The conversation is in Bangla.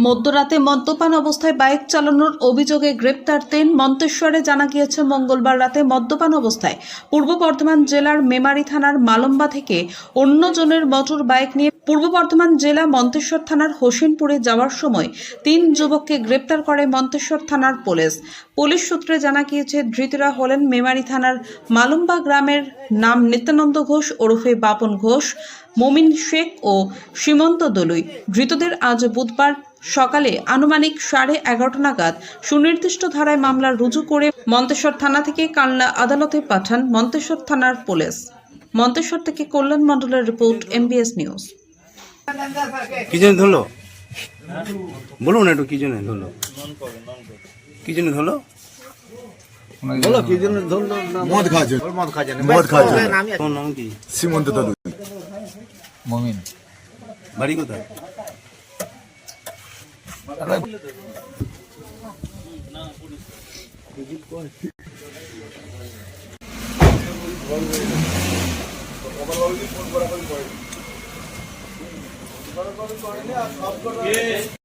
মধ্যরাতে মদ্যপান অবস্থায় বাইক চালানোর অভিযোগে গ্রেপ্তার তেন মন্তেশ্বরে জানা গিয়েছে মঙ্গলবার রাতে মদ্যপান অবস্থায়। পূর্ব বর্ধমান জেলার মেমারি থানার মালম্বা থেকে অন্যজনের মোটর বাইক নিয়ে পূর্ব বর্ধমান জেলা মন্তেশ্বর থানার হোসেনপুরে যাওয়ার সময় তিন যুবককে গ্রেপ্তার করে মন্তেশ্বর থানার পুলিশ। পুলিশ সূত্রে জানা গিয়েছে, ধৃতরা হলেন মেমারি থানার মালুম্বা গ্রামের নাম নিত্যানন্দ ঘোষ ওরফে বাপন ঘোষ, মমিন শেখ ও সীমন্ত দলুই। ধৃতদের আজ বুধবার সকালে আনুমানিক সাড়ে এগারোটা নাগাদ সুনির্দিষ্ট ধারায় মামলা রুজু করে মন্তেশ্বর থানা থেকে কালনা আদালতে পাঠান মন্তেশ্বর থানার পুলিশ। মন্তেশ্বর থেকে কল্যাণ মণ্ডলের রিপোর্ট, এমবিএস নিউজ। কি জন্য ধরলো? বলুন একটু কি জন্য ধরলো? কি জন্য ধরলো? বলো কি জন্য ধরলো? মদ খাওয়ার মদ খাওয়া যায় মদ খাওয়ার জন্য। তোমার নাম কি? সীমন্ত দাদু। মমিন। বাড়ি কোথায়? ভালোভাবে করেনি আর সব করে